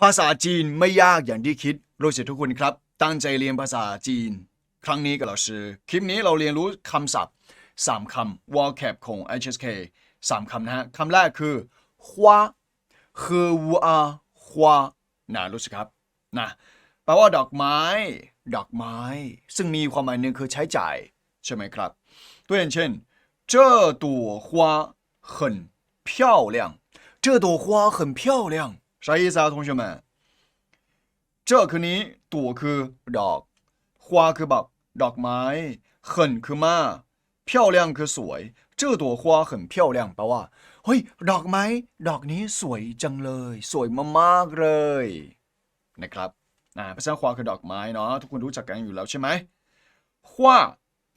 ภาษาจีนไม่ยากอย่างที่คิดรู้สึกทุกคนครับ ตั้งใจเรียนภาษาจีน ครั้งนี้กับเราชื่อคลิปนี้เราเรียนรู้คำศัพท์สามคำ vocab ของ HSK สามคำนะฮะคำแรกคือ花คือวัว花นะรู้สึกครับนะแปลว่าดอกไม้ ดอกไม้ ซึ่งมีความหมายหนึ่งคือใช้จ่ายใช่ไหมครับตัวอย่างเช่น这朵花很漂亮这朵花很漂亮 啥意思啊同学们这คือนี้ตัวคือดอก花คือแบบดอกไม้很คือมาก漂亮คือสวย这朵花很漂亮แปลว่าเฮ้ยดอกไม้ ดอกนี้สวยจังเลย สวยมากๆเลยนะครับนะภาษาควาคือดอกไม้เนาะทุกคนรู้จักกันอยู่แล้วใช่ไหมขว้า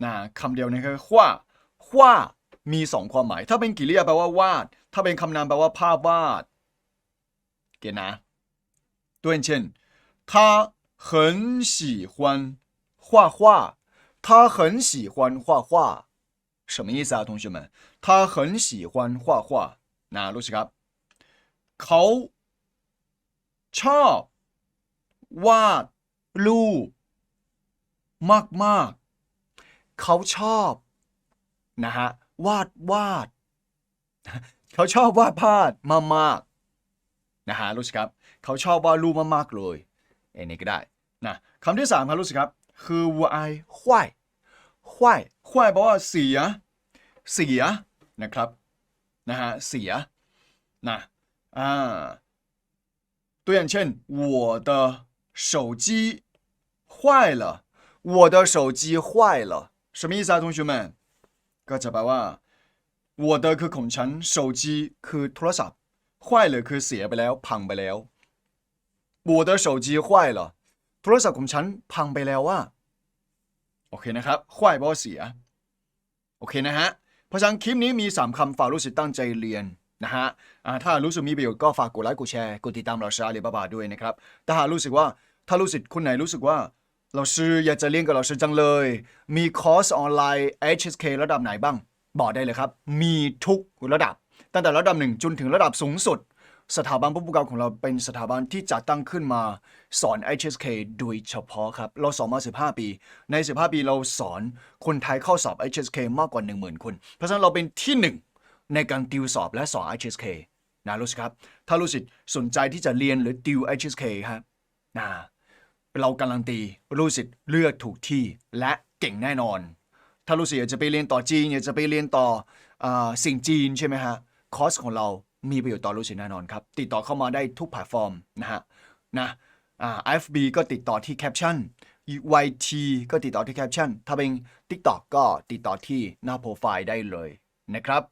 นะคำเดียวนี่คือขว้าขว้ามีสองความหมาย ถ้าเป็นกิริยาแปลว่าวาด ถ้าเป็นคำนามแปลว่าภาพวาด เกณฑ์นะตัวอย่างเช่น他很喜欢画画他很喜欢画画什么意思啊同学们他很喜欢画画นะรู้สิครับเขาชอบวาดรูปมากๆ เขาชอบนะฮะวาดวาด เขาชอบวาดภาพมากๆ นะฮะรู้สิครับ เขาชอบวาดรูปมากๆเลยอันนี้ก็ได้นะคำที่สามครับรู้สิครับ คือวาย坏坏坏แปลว่าเสีย เสียนะครับนะฮะเสียนะอ่าตัวอย่างเช่น我的手机坏了我的手机坏了什么意思啊同学们ก็จะแปลว่า我的คือของฉัน手机คือโทรศัพท์ 坏了คือเสียไปแล้ว พังไปแล้ว我的手机坏了โทรศัพท์ของฉันพังไปแล้วว่าโอเคนะครับ坏แปลว่าเสีย โอเคนะฮะ เพราะฉะนั้นคลิปนี้มี 3คำฝากรู้สึกตั้งใจเรียนนะฮะอ่าถ้ารู้สึกมีประโยชน์ก็ฝากกดไลค์กดแชร์กดติดตามเราชาลีบาบาด้วยนะครับถ้าหากรู้สึกว่าถ้ารู้สึกคนไหนรู้สึกว่า เราซื้ออยากจะเรียนกับเราซื้อจังเลย มีคอร์สออนไลน์ HSK ระดับไหนบ้าง บอกได้เลยครับ มีทุกระดับ ตั้งแต่ระดับหนึ่งจนถึงระดับสูงสุด สถาบันผู้ปกครองของเราเป็นสถาบันที่จัดตั้งขึ้นมาสอน HSK โดยเฉพาะครับ เราสอนมา 15 ปี ใน 15 ปีเราสอนคนไทยเข้าสอบ HSK มากกว่า 10,000 คน เพราะฉะนั้นเราเป็นที่หนึ่งในการติวสอบและสอน HSK นะรู้สึกครับ ถ้ารู้สึกสนใจที่จะเรียนหรือติว HSK ครับนะเราการันตีรู้สึกเลือกถูกที่และเก่งแน่นอน ถ้ารู้สึกอยากจะไปเรียนต่อจีนอยากจะไปเรียนต่ออสิ่งจีนใช่ไหมฮะคอร์สของเรามีประโยชน์ต่อรู้สึกแน่นอนครับ ติดต่อเข้ามาได้ทุกแพลตฟอร์มนะฮะนะอ่า FB ก็ติดต่อที่แคปชั่น YT ก็ติดต่อที่แคปชั่นถ้าเป็น TikTok ก็ติดต่อที่หน้าโปรไฟล์ได้เลยนะครับ